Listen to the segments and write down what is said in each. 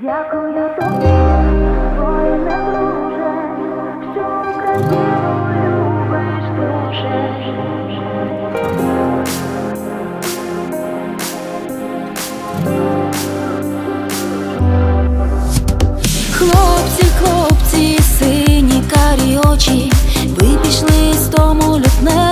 Дякую тобі, воїне друже, що Україну любиш дуже. Хлопці, хлопці, сині карі очі, ви пішли з тому лютневої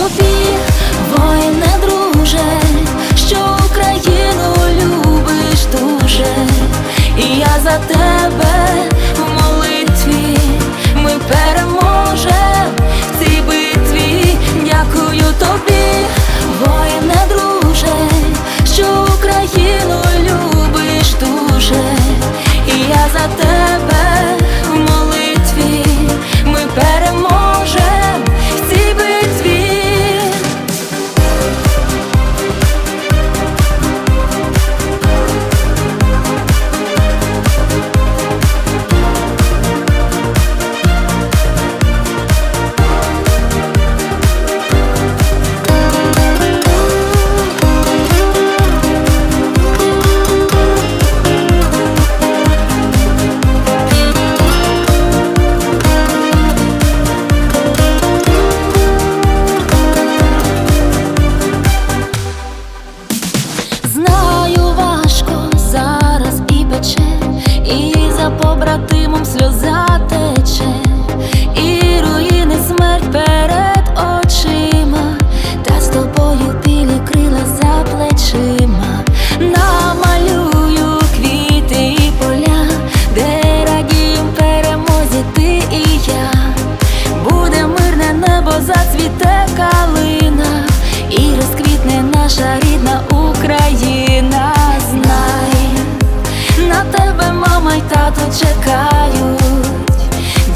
побратимом сльоза чекають,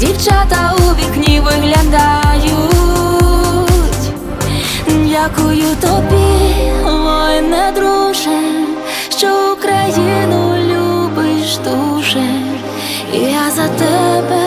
дівчата у вікні виглядають. Дякую тобі, воїне друже, що Україну любиш дуже, і я за тебе